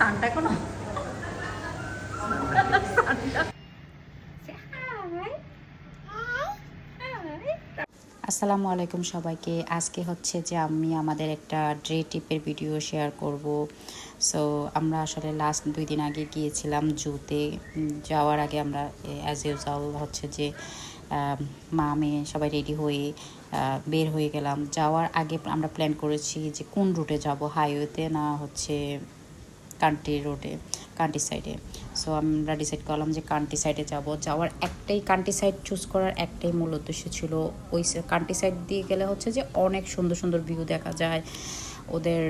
সানটা কোনো আসসালামু আলাইকুম সবাইকে। আজকে হচ্ছে যে আমি আমাদের একটা ড্রে টিপের ভিডিও শেয়ার করব। সো আমরা আসলে লাস্ট দুই দিন আগে গিয়েছিলাম জুতে। যাওয়ার আগে আমরা অ্যাজ ইউজাল হচ্ছে যে মা, মেয়ে সবাই রেডি হয়ে বের হয়ে গেলাম। যাওয়ার আগে আমরা প্ল্যান করেছি যে কোন রুটে যাব হাইওয়েতে না হচ্ছে কান্ট্রি রোডে কান্ট্রি সাইডে সো আমরা ডিসাইড করলাম যে কান্ট্রি সাইডে যাব। যাওয়ার একটাই কান্ট্রি সাইড চুজ করার একটাই মূল উদ্দেশ্য ছিল ওই কান্ট্রি সাইড দিয়ে গেলে হচ্ছে যে অনেক সুন্দর সুন্দর ভিউ দেখা যায়। ওদের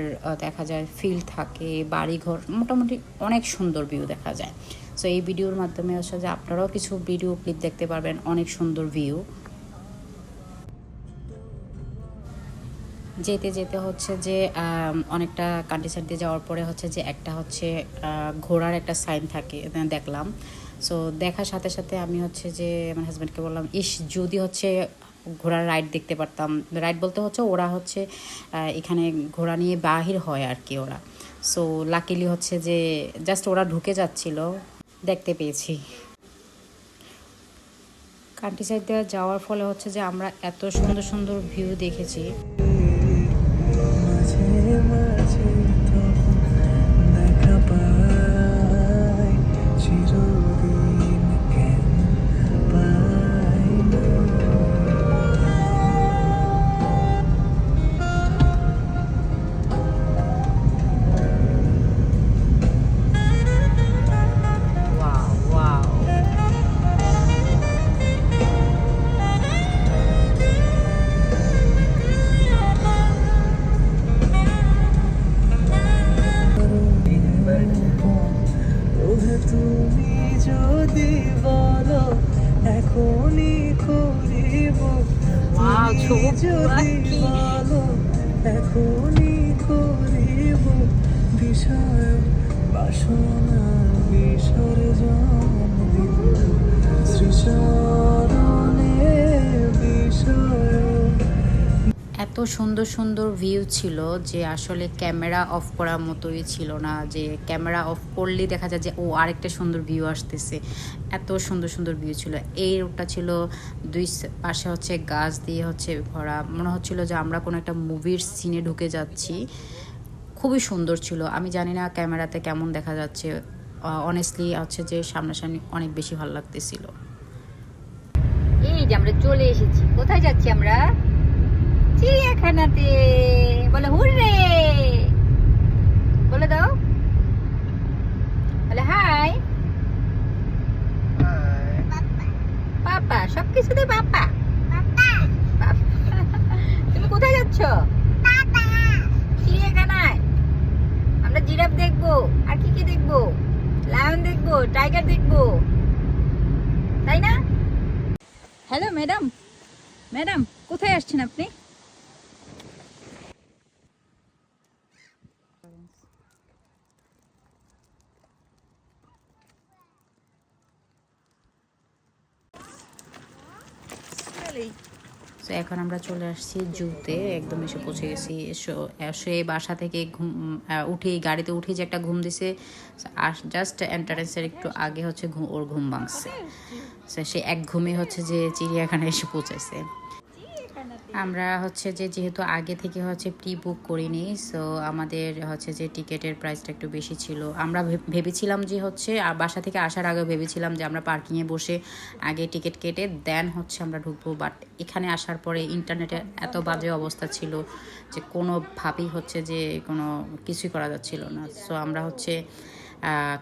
দেখা যায় ফিল্ড থাকে, বাড়িঘর, মোটামুটি অনেক সুন্দর ভিউ দেখা যায়। সো এই ভিডিওর মাধ্যমে হচ্ছে যে আপনারাও কিছু ভিডিও ক্লিপ দেখতে পারবেন, অনেক সুন্দর ভিউ যেতে যেতে হচ্ছে যে অনেকটা কান্ট্রি সাইড দিয়ে যাওয়ার পরে হচ্ছে যে একটা হচ্ছে ঘোড়ার একটা সাইন থাকে দেখলাম। সো দেখার সাথে সাথে আমি হচ্ছে যে, আমার হাজব্যান্ডকে বললাম, ইস, যদি হচ্ছে ঘোড়ার রাইড দেখতে পারতাম। রাইড বলতে হচ্ছে ওরা হচ্ছে এখানে ঘোড়া নিয়ে বাহির হয় আর কি ওরা। সো লাকিলি হচ্ছে যে জাস্ট ওরা ঢুকে যাচ্ছিল, দেখতে পেয়েছি। কান্ট্রি সাইড দিয়ে যাওয়ার ফলে হচ্ছে যে আমরা এত সুন্দর সুন্দর ভিউ দেখেছি। এত সুন্দর সুন্দর ভিউ ছিল যে আসলে ক্যামেরা অফ করার মতোই ছিল না, যে ক্যামেরা অফ করলেই দেখা যায় যে, ও আরেকটা সুন্দর ভিউ আসতেছে। এত সুন্দর সুন্দর ভিউ ছিল। এই রোডটা ছিল দুই পাশে হচ্ছে গাছ দিয়ে হচ্ছে ভরা। মনে হচ্ছিল যে আমরা কোনো একটা মুভির সিনে ঢুকে যাচ্ছি। খুবই সুন্দর ছিল। আমি জানি না ক্যামেরাতে কেমন দেখা যাচ্ছে। অনেস্টলি হচ্ছে যে সামনাসামনি অনেক বেশি ভালো লাগতেছিল। এই যে আমরা চলে এসেছি। কোথায় যাচ্ছি আমরা? চিড়িয়াখানাতে। বলে হুররে! বলে দাও। বলে হাই। পাপা। সব কিছুতে পাপা। পাপা। তুমি কোথায় যাচ্ছ চিড়িয়াখানায় আমরা জিরাফ দেখব, আর কি কি দেখব? লায়ন দেখব, টাইগার দেখব। তাই না? Hello, madam. ম্যাডাম, কোথায় আসছেন আপনি? তো এখন আমরা চলে আসছি জুতে। একদম এসে পৌঁছে গেছি। এসে বাসা থেকে ঘুম উঠে উঠেই গাড়িতে উঠে যে একটা ঘুম দিছে জাস্ট এন্টারেন্সের একটু আগে হচ্ছে ওর ঘুম ভাঙছে। সে এক ঘুমে হচ্ছে যে চিড়িয়াখানায় এসে পৌঁছেছে আমরা হচ্ছে যে যেহেতু আগে থেকে হচ্ছে প্রি বুক করিনি সো আমাদের হচ্ছে যে টিকিটের প্রাইসটা একটু বেশি ছিল। আমরা ভেবেছিলাম যে হচ্ছে বাসা থেকে আসার আগে ভেবেছিলাম যে আমরা পার্কিংয়ে বসে আগে টিকিট কেটে দেন হচ্ছে আমরা ঢুকবো। বাট এখানে আসার পরে ইন্টারনেটে এত বাজে অবস্থা ছিল যে কোনোভাবেই হচ্ছে যে কোনো কিছুই করা যাচ্ছিল না। সো আমরা হচ্ছে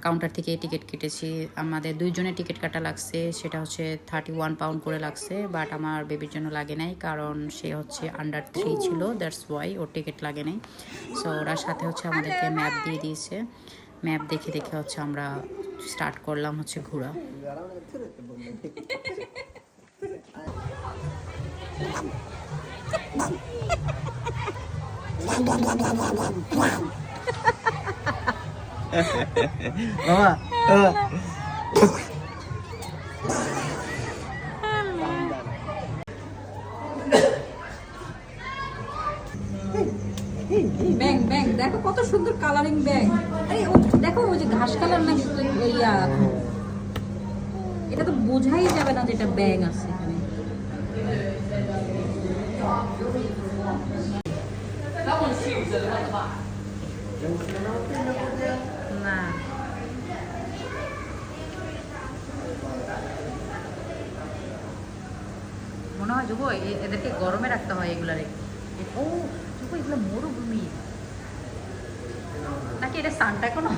কাউন্টার থেকে টিকিট কেটেছি। আমাদের দুইজনের টিকিট কাটা লাগছে, সেটা হচ্ছে থার্টি ওয়ান পাউন্ড করে লাগছে বাট আমার বেবির জন্য লাগে নাই, কারণ সে হচ্ছে আন্ডার থ্রি ছিল দ্যাটস ওয়াই ওর টিকিট লাগে নাই। সো ওরা সাথে হচ্ছে আমাদেরকে ম্যাপ দিয়ে দিয়েছে। ম্যাপ দেখে দেখে হচ্ছে আমরা স্টার্ট করলাম হচ্ছে ঘোরা। মামা ব্যাং ব্যাং, দেখো কত সুন্দর কালারিং ব্যাগ দেখো ওই যে ঘাস কালার না ইয়া এটা তো বোঝাই যাবে না যেটা ব্যাগ আছে এখানে। না। মনে হয় যুব এদেরকে গরমে রাখতে হয় এগুলারে ও যুব এগুলো মরুভূমি। নাকি এটা সানটা কোনো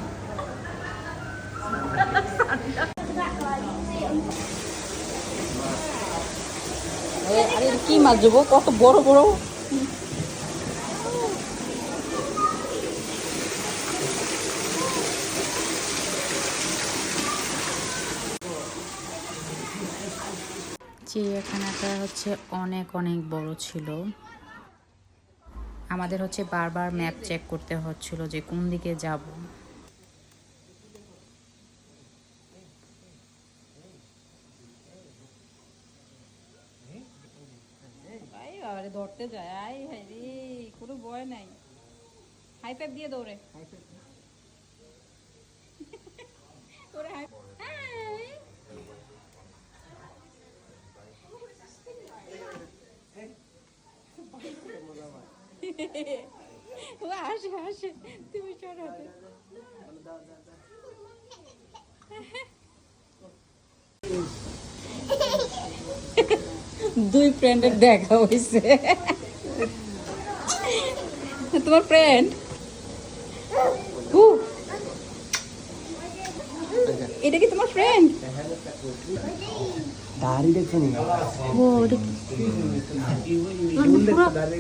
কি মাছ যুব কত বড় বড়। চিড়িয়াখানাটা হচ্ছে অনেক অনেক বড় ছিল। আমাদের হচ্ছে বারবার ম্যাপ চেক করতে হচ্ছিল যে কোন দিকে যাব। ধরতে যায়। আই হাই রে কোনো ভয় নাই। হাই ফাইভ দিয়ে দৌড়ে। ওরে হাই হাই ও আসে আসে, তুমি চড়াতে দুই ফ্রেন্ডের দেখা হয়েছে তোমার ফ্রেন্ড এটা কি তোমার ফ্রেন্ড দাড়ি দেখছ নি ও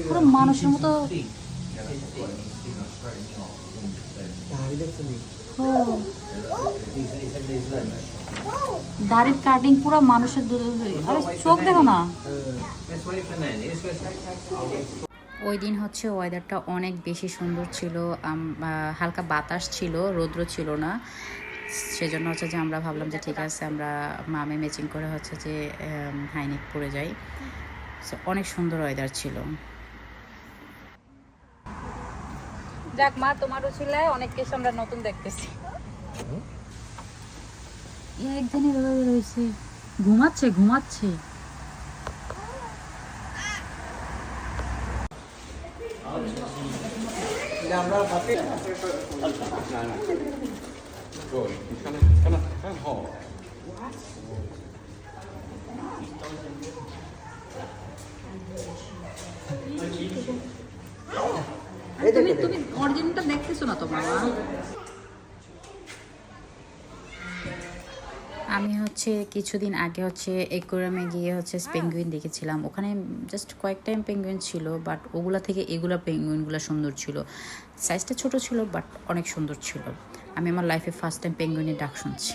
পুরো মানুষের মতো দাড়ি দেখছ নি দাড়ির কাটিং পুরো মানুষের চোখ দেখো না ওই দিন হচ্ছে ওয়েদারটা অনেক বেশি সুন্দর ছিল হালকা বাতাস ছিল, রৌদ্র ছিল না। সেজন্য হচ্ছে যে আমরা ভাবলাম যে ঠিক আছে আমরা মামে ম্যাচিং করে হচ্ছে যে হাইনেক পরে যাই। অনেক সুন্দর ওয়েদার ছিল। যাক মা তোমার উচিলায় অনেক কিছু আমরা নতুন দেখতেছি। একজনই এভাবে রয়েছে। ঘুমাচ্ছে ঘুমাচ্ছে। তুমি তুমি অরিজিনালটা দেখতেছো না তো বাবা? আমি হচ্ছে কিছুদিন আগে হচ্ছে একুরামে গিয়ে হচ্ছে পেঙ্গুইন দেখেছিলাম। ওখানে জাস্ট কয়েক টাইম পেঙ্গুইন ছিল বাট ওগুলা থেকে এগুলা পেঙ্গুইনগুলো সুন্দর ছিল। সাইজটা ছোট ছিল বাট অনেক সুন্দর ছিল। আমি আমার লাইফে ফার্স্ট টাইম পেঙ্গুইনের ডাক শুনছি।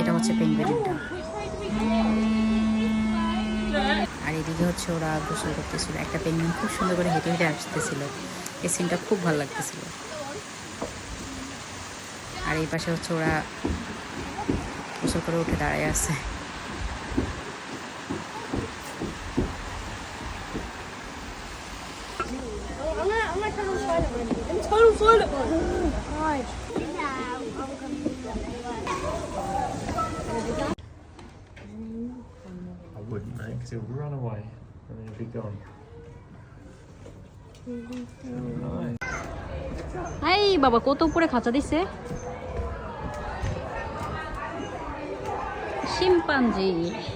এটা হচ্ছে পেঙ্গুইনের ডাক। আর এদিকে হচ্ছে ওরা গোসল করতেছিল। একটা পেঙ্গুইন খুব সুন্দর করে হেঁটে হেঁটে আসতেছিল এই সিনটা খুব ভালো লাগতেছিল। আর এই পাশে হচ্ছে ওরা গোসল করে উঠে দাঁড়ায় আছে। total Florida bunny. because he'll run away and then he'll be gone. Alright. Hey, Baba, koto pure kacha disse? Chimpanzee.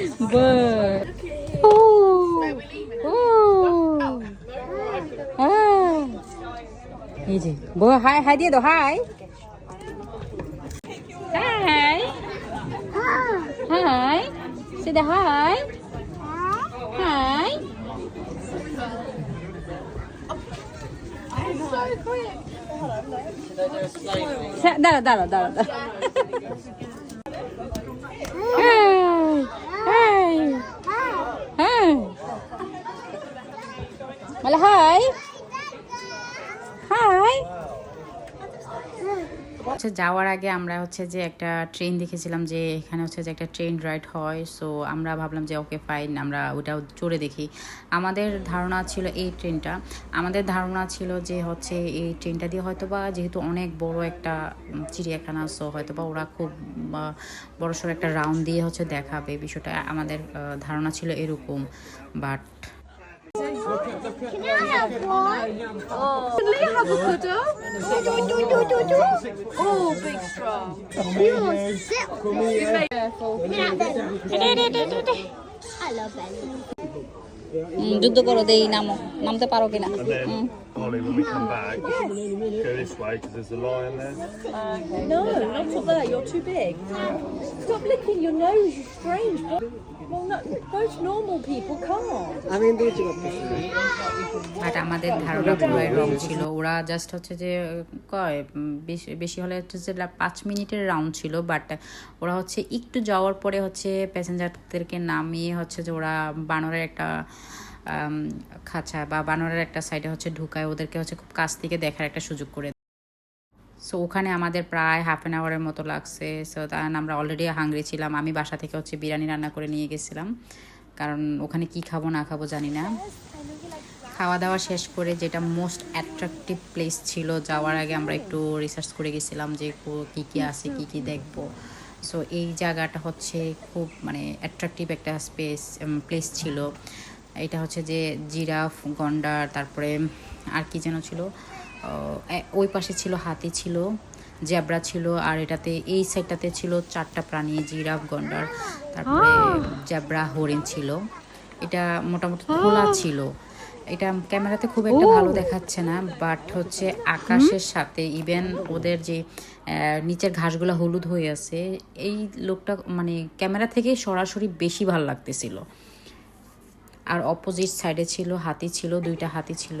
Bird. Ooh. Ooh. Ah. এই যে বউ হাই হাই দিয়ে দাও hi hi hi say the hi hi Sa- দাঁড়া দাঁড়া দাঁড়া দাঁড়া হচ্ছে যাওয়ার আগে আমরা হচ্ছে যে একটা ট্রেন দেখেছিলাম যে এখানে হচ্ছে যে একটা ট্রেন রাইড হয়। সো আমরা ভাবলাম যে ওকে ফাইন আমরা ওটাও চড়ে দেখি। আমাদের ধারণা ছিল এই ট্রেনটা আমাদের ধারণা ছিল যে হচ্ছে এই ট্রেনটা দিয়ে হয়তো বা যেহেতু অনেক বড় একটা চিড়িয়াখানা সো হয়তো বা ওরা খুব বড় সড়ো একটা রাউন্ড দিয়ে হচ্ছে দেখাবে বিষয়টা। আমাদের ধারণা ছিল এরকম but Can I have one? Can Leah have a cuddle? Oh, big straw. You want sit on it? Careful. I love Ellie. হুম, যুদ্ধ করো দেই নামো নামতে পারো কিনা And then, Ollie, when we come back, go this way because there's a lion there. No, not up there. You're too big. Stop licking your nose. You're strange. Well, no, most normal people can't. আমি কিন্তু কিছু করতেছি না। But আমাদের ধারণা পুরোই রং ছিল ওরা জাস্ট হচ্ছে যে কয় বেশি বেশি হলে হচ্ছে যে পাঁচ মিনিটের রাউন্ড ছিল বাট ওরা হচ্ছে একটু যাওয়ার পরে হচ্ছে প্যাসেঞ্জারদেরকে নামিয়ে হচ্ছে যে ওরা বানরের একটা খাঁচা বা বানরের একটা সাইডে হচ্ছে ঢুকায় ওদেরকে হচ্ছে খুব কাছ থেকে দেখার একটা সুযোগ করে সো ওখানে আমাদের প্রায় হাফ অ্যান আওয়ারের মতো লাগছে। সো তার আমরা অলরেডি হাংরি ছিলাম। আমি বাসা থেকে হচ্ছে বিরিয়ানি রান্না করে নিয়ে গেছিলাম। কারণ ওখানে কি খাব, না খাব জানি না। খাওয়া দাওয়া শেষ করে যেটা মোস্ট অ্যাট্রাকটিভ প্লেস ছিল, যাওয়ার আগে আমরা একটু রিসার্চ করে গেছিলাম যে কী কী কি আছে, কী কি দেখব। সো এই জায়গাটা হচ্ছে খুব মানে অ্যাট্রাকটিভ একটা স্পেস প্লেস ছিল। এটা হচ্ছে যে জিরাফ, গন্ডার, তারপরে আর কি যেন ছিল ওই পাশে ছিল হাতি ছিল জেব্রা ছিল আর এটাতে এই সাইডটাতে ছিল চারটা প্রাণী জিরাফ গন্ডার তারপরে জেব্রা হরিণ ছিল। এটা মোটামুটি খোলা ছিল। এটা ক্যামেরাতে খুব একটা ভালো দেখাচ্ছে না বাট হচ্ছে আকাশের সাথে ইভেন ওদের যে নিচের ঘাসগুলো হলুদ হয়ে আছে এই লোকটা মানে ক্যামেরা থেকে সরাসরি বেশি ভালো লাগতেছিল। আর অপোজিট সাইডে ছিল হাতি ছিল দুইটা হাতি ছিল।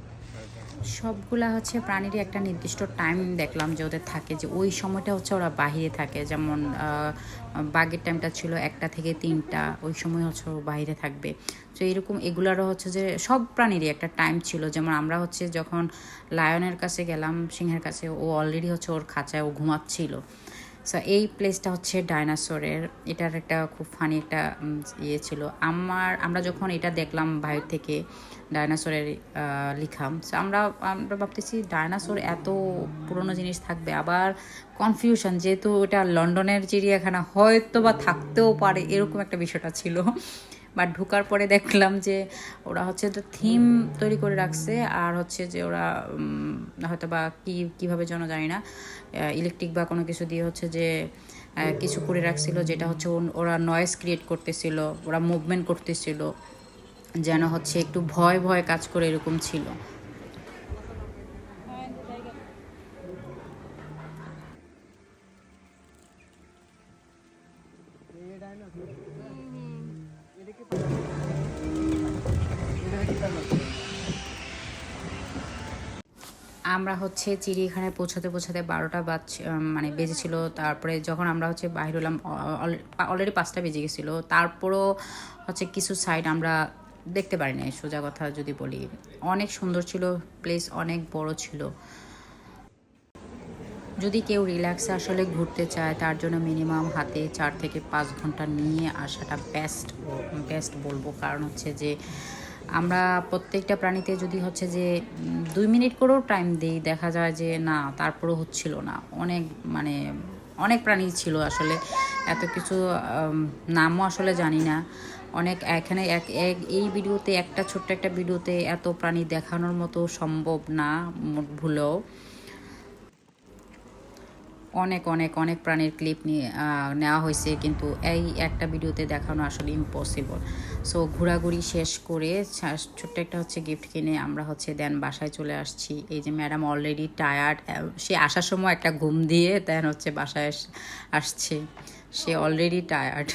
সবগুলা হচ্ছে প্রাণীরই একটা নির্দিষ্ট টাইম দেখলাম যে ওদের থাকে, যে ওই সময়টা হচ্ছে ওরা বাহিরে থাকে। যেমন বাঘের টাইমটা ছিল একটা থেকে তিনটা, ওই সময় হচ্ছে বাইরে থাকবে। তো এরকম এগুলারও হচ্ছে যে সব প্রাণীরই একটা টাইম ছিল। যেমন আমরা হচ্ছে যখন লায়নের কাছে গেলাম, সিংহের কাছে, ও অলরেডি হচ্ছে ওর খাঁচায় ও ঘুমাচ্ছিল। সো এই প্লেসটা হচ্ছে ডাইনাসোরের এটার একটা খুব ফানি একটা ইয়ে ছিল। আমার, আমরা যখন এটা দেখলাম বাইরে থেকে ডাইনাসোরের লিখাম সো আমরা আমরা ভাবতেছি ডাইনাসোর এত পুরনো জিনিস থাকবে। আবার কনফিউশন যেহেতু এটা লন্ডনের চিড়িয়াখানা হয়তো বা থাকতেও পারে, এরকম একটা বিষয়টা ছিল। বাট ঢোকার পরে দেখলাম যে ওরা হচ্ছে একটা থিম তৈরি করে রাখছে আর হচ্ছে যে ওরা হয়তো বা কী, কীভাবে যেন জানি না ইলেকট্রিক বা কোনো কিছু দিয়ে হচ্ছে যে কিছু করে রাখছিল যেটা হচ্ছে ওরা নয়েস ক্রিয়েট করতেছিল, ওরা মুভমেন্ট করতেছিল, যেন হচ্ছে একটু ভয় ভয় কাজ করে এরকম ছিল। আমরা হচ্ছে চিড়িয়াখানায় পৌঁছাতে পৌঁছাতে বারোটা বাজ মানে বেজেছিল। তারপরে যখন আমরা হচ্ছে বাইর হলাম অলরেডি পাঁচটা বেজে গেছিল। তারপরও হচ্ছে কিছু সাইড আমরা দেখতে পারি নাই, সোজা কথা যদি বলি। অনেক সুন্দর ছিল প্লেস অনেক বড় ছিল। যদি কেউ রিল্যাক্সে আসলে ঘুরতে চায়, তার জন্য মিনিমাম হাতে চার থেকে পাঁচ ঘণ্টা নিয়ে আসাটা বেস্ট বেস্ট বলব। কারণ হচ্ছে যে আমরা প্রত্যেকটা প্রাণীতে যদি হচ্ছে যে দুই মিনিট করেও টাইম দিই, দেখা যায় যে, না, তারপরেও হচ্ছিল না। অনেক মানে অনেক প্রাণী ছিল আসলে। এত কিছু নামও আসলে জানি না। অনেক, এখানে এক এক, এই ভিডিওতে, একটা ছোট্ট একটা ভিডিওতে এত প্রাণী দেখানোর মতো সম্ভব না, ভুলেও। অনেক অনেক অনেক প্রাণীর ক্লিপ নিয়ে নেওয়া হয়েছে, কিন্তু এই একটা ভিডিওতে দেখানো আসলে ইম্পসিবল সো ঘোরাঘুরি শেষ করে ছোট্ট একটা হচ্ছে গিফট কিনে আমরা হচ্ছে দেন বাসায় চলে আসছি। এই যে ম্যাডাম অলরেডি টায়ার্ড সে আসার সময় একটা ঘুম দিয়ে দেন হচ্ছে বাসায় আস- আসছে। সে অলরেডি টায়ার্ড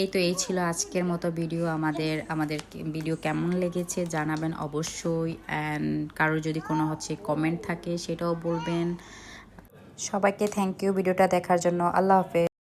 এই তো এই ছিল আজকের মতো ভিডিও আমাদের আমাদের ভিডিও কেমন লেগেছে জানাবেন অবশ্যই। অ্যান্ড কারোর যদি কোনো হচ্ছে কমেন্ট থাকে, সেটাও বলবেন। সবাইকে থ্যাংক ইউ ভিডিওটা দেখার জন্য। আল্লাহ হাফেজ।